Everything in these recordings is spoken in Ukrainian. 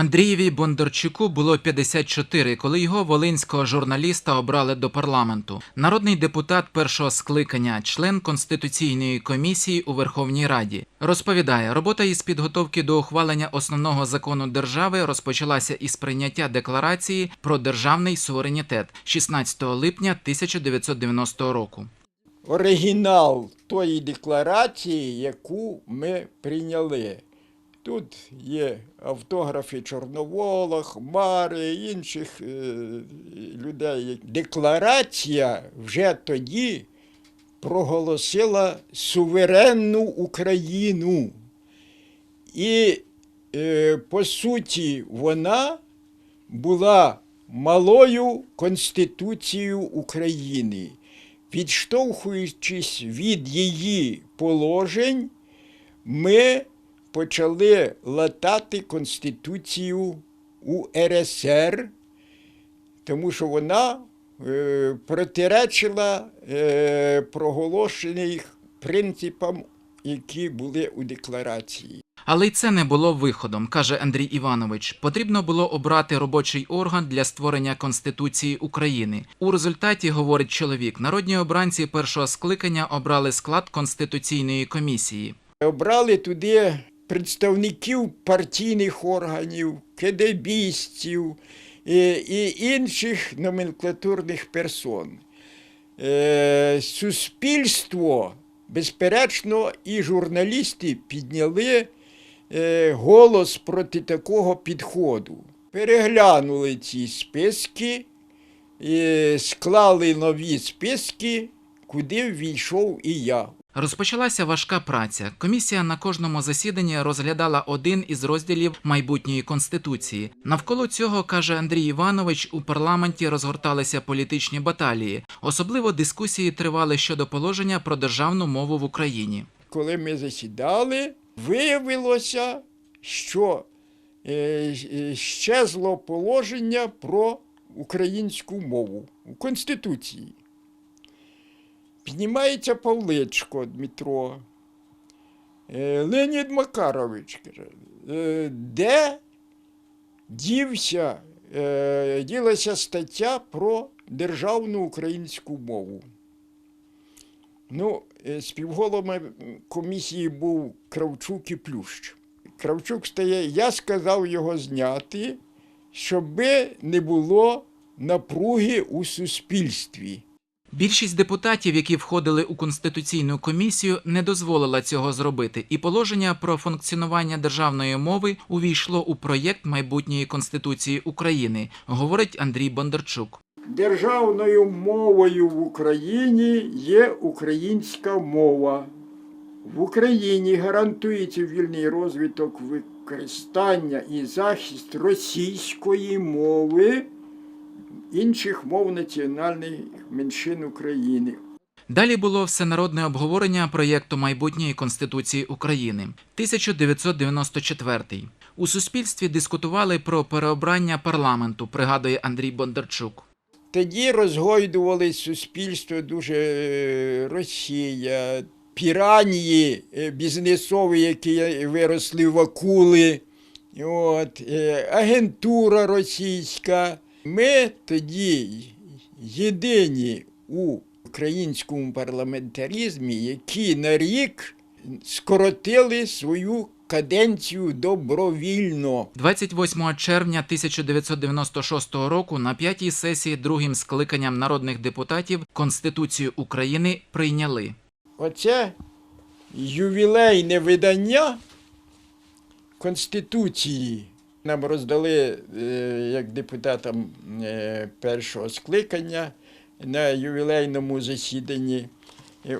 Андрієві Бондарчуку було 54, коли його волинського журналіста обрали до парламенту. Народний депутат першого скликання, член конституційної комісії у Верховній Раді, розповідає, робота із підготовки до ухвалення основного закону держави розпочалася із прийняття декларації про державний суверенітет 16 липня 1990 року. оригінал тої декларації, яку ми прийняли. Тут є автографи Чорновола, Хмари, інших е, людей. Декларація вже тоді проголосила суверенну Україну. І, е, по суті, вона була малою Конституцією України. Відштовхуючись від її положень, ми почали латати Конституцію УРСР, тому що вона е, протиречила е, проголошених принципам, які були у декларації. Але й це не було виходом, каже Андрій Іванович. Потрібно було обрати робочий орган для створення Конституції України. У результаті, говорить чоловік, народні обранці першого скликання обрали склад Конституційної комісії. Обрали туди представників партійних органів, кедебістів і, і інших номенклатурних персон. Е, суспільство, безперечно, і журналісти підняли е, голос проти такого підходу. Переглянули ці списки, склали нові списки, куди ввійшов і я. Розпочалася важка праця. Комісія на кожному засіданні розглядала один із розділів майбутньої конституції. Навколо цього каже Андрій Іванович, у парламенті розгорталися політичні баталії. Особливо дискусії тривали щодо положення про державну мову в Україні. коли ми засідали, виявилося, що е, щезло положення про українську мову у Конституції. Піднімається Павличко Дмитро. Е, Леонід Макарович каже, «Е, де дівся, е, ділася стаття про державну українську мову. Ну, співголовами комісії був Кравчук і Плющ. Кравчук стає, я сказав його зняти, щоби не було напруги у суспільстві. Більшість депутатів, які входили у конституційну комісію, не дозволила цього зробити, і положення про функціонування державної мови увійшло у проєкт майбутньої конституції України, говорить Андрій Бондарчук. Державною мовою в Україні є українська мова. В Україні гарантується вільний розвиток використання і захист російської мови, інших мов національних меншин України. Далі було всенародне обговорення проєкту майбутньої конституції України. 1994. У суспільстві дискутували про переобрання парламенту, пригадує Андрій Бондарчук. Тоді розгойдували суспільство дуже е, Росія, піранії е, бізнесові, які виросли в акули, от, е, агентура російська. Ми тоді єдині у українському парламентаризмі, які на рік скоротили свою каденцію добровільно. 28 червня 1996 року на п'ятій сесії другим скликанням народних депутатів Конституцію України прийняли. Оце ювілейне видання Конституції. Нам роздали е, як депутатам е, першого скликання на ювілейному засіданні.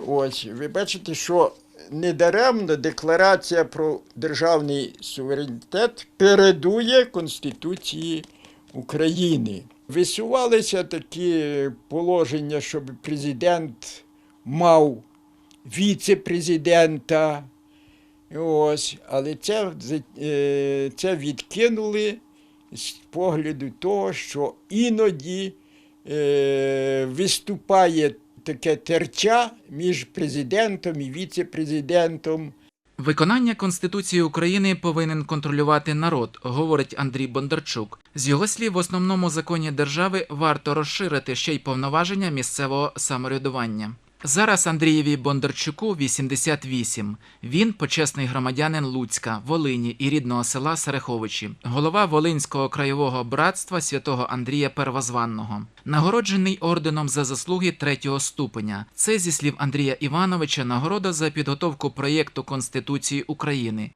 Ось ви бачите, що недаремно декларація про державний суверенітет передує Конституції України. Висувалися такі положення, щоб президент мав віце-президента. Ось, але це, е, це відкинули з погляду того, що іноді е, виступає таке терча між президентом і віце-президентом. Виконання Конституції України повинен контролювати народ, говорить Андрій Бондарчук. З його слів, в основному законі держави варто розширити ще й повноваження місцевого самоврядування. Зараз Андрієві Бондарчуку 88. Він почесний громадянин Луцька, Волині і рідного села Сереховичі, голова Волинського краєвого братства святого Андрія Первозванного, нагороджений орденом за заслуги третього ступеня. Це зі слів Андрія Івановича нагорода за підготовку проєкту Конституції України.